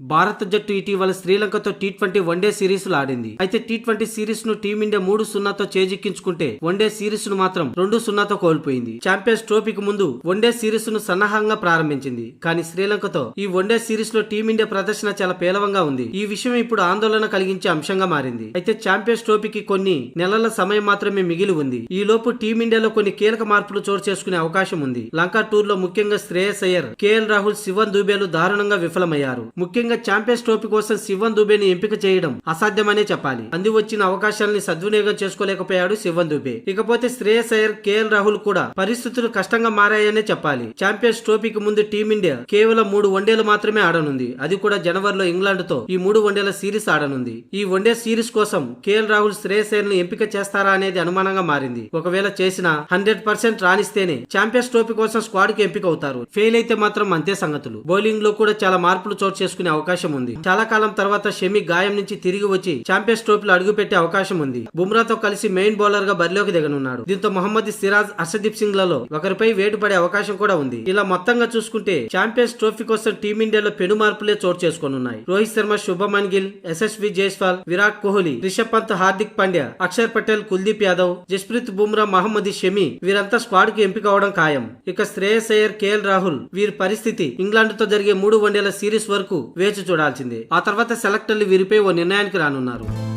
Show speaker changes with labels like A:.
A: భారత జట్టు ఇటీవల శ్రీలంకతో టీ ట్వంటీ వన్డే సిరీస్ ఆడింది. అయితే టీ ట్వంటీ సిరీస్ను టీమిండియా మూడు సున్నాతో చేజిక్కించుకుంటే వన్డే సిరీస్ను మాత్రం రెండు సున్నాతో కోల్పోయింది. ఛాంపియన్స్ ట్రోఫీకి ముందు వన్డే సిరీస్ను సన్నాహంగా ప్రారంభించింది. కానీ శ్రీలంకతో ఈ వన్డే సిరీస్లో టీమిండియా ప్రదర్శన చాలా పేలవంగా ఉంది. ఈ విషయం ఇప్పుడు ఆందోళన కలిగించే అంశంగా మారింది. అయితే ఛాంపియన్స్ ట్రోఫీకి కొన్ని నెలల సమయం మాత్రమే మిగిలి ఉంది. ఈ లోపు టీమిండియాలో కొన్ని కీలక మార్పులు చోటు చేసుకునే అవకాశం ఉంది. లంకా టూర్లో ముఖ్యంగా శ్రేయస్ అయ్యర్ కేఎల్ రాహుల్ శివన్ దుబేలు దారుణంగా విఫలమయ్యారు. ముఖ్యంగా ఛాంపియన్స్ ట్రోఫీ కోసం శివన్ దుబేని ఎంపిక చేయడం అసాధ్యమనే చెప్పాలి. అంది వచ్చిన అవకాశాలని సద్వినియోగం చేసుకోలేకపోయాడు శివన్ దుబే. ఇకపోతే శ్రేయస్ అయ్యర్ కేఎల్ రాహుల్ కూడా పరిస్థితులు కష్టంగా మారాయనే చెప్పాలి. ఛాంపియన్స్ ట్రోఫీకి ముందు టీమిండియా కేవలం మూడు వన్డేలు మాత్రమే ఆడనుంది. అది కూడా జనవరిలో ఇంగ్లాండ్తో ఈ మూడు వన్డేల సిరీస్ ఆడనుంది. ఈ వన్డే సిరీస్ కోసం కేఎల్ రాహుల్ శ్రేయస్ అయ్యర్ను ఎంపిక చేస్తారా అనేది అనుమానంగా మారింది. ఒకవేళ చేసిన హండ్రెడ్ పర్సెంట్ రాణిస్తేనే ఛాంపియన్స్ ట్రోఫీ కోసం స్క్వాడ్కి ఎంపిక అవుతారు. ఫెయిల్ అయితే మాత్రం అంతే సంగతులు. బౌలింగ్లో కూడా చాలా మార్పులు చోటు చేసుకునే అవకాశం ఉంది చాలా కాలం తర్వాత షమి గాయం నుంచి తిరిగి వచ్చి ఛాంపియన్స్ ట్రోఫీలో అడుగు పెట్టే అవకాశం ఉంది బుమ్రాతో కలిసి మెయిన్ బౌలర్గా బరిలోకి దిగనున్నాడు. దీంతో మొహమ్మద్ సిరాజ్ అర్షదీప్ సింగ్లలో ఒకరిపై వేటు పడే అవకాశం కూడా ఉంది. ఇలా మొత్తంగా చూసుకుంటే ఛాంపియన్స్ ట్రోఫీ కోసం టీమిండియాలో పెను మార్పులే చోటు చేసుకోనున్నాయి. రోహిత్ శర్మ శుభమన్ గిల్ ఎస్ఎస్వి జైస్వాల్ విరాట్ కోహ్లీ రిషబ్ పంత్ హార్దిక్ పాండ్యా అక్షర్ పటేల్ కుల్దీప్ యాదవ్ జస్ప్రీత్ బుమ్రా మహమ్మద్ షమి వీరంతా స్క్వాడ్కి ఎంపిక అవడం ఖాయం. ఇక శ్రేయస్ అయ్యర్ కేఎల్ రాహుల్ వీరి పరిస్థితి ఇంగ్లాండ్తో జరిగే మూడు వన్డేల సిరీస్ వరకు వేచి చూడాల్సిందే. ఆ తర్వాత సెలెక్టర్లు వీరిపై ఓ నిర్ణయానికి రానున్నారు.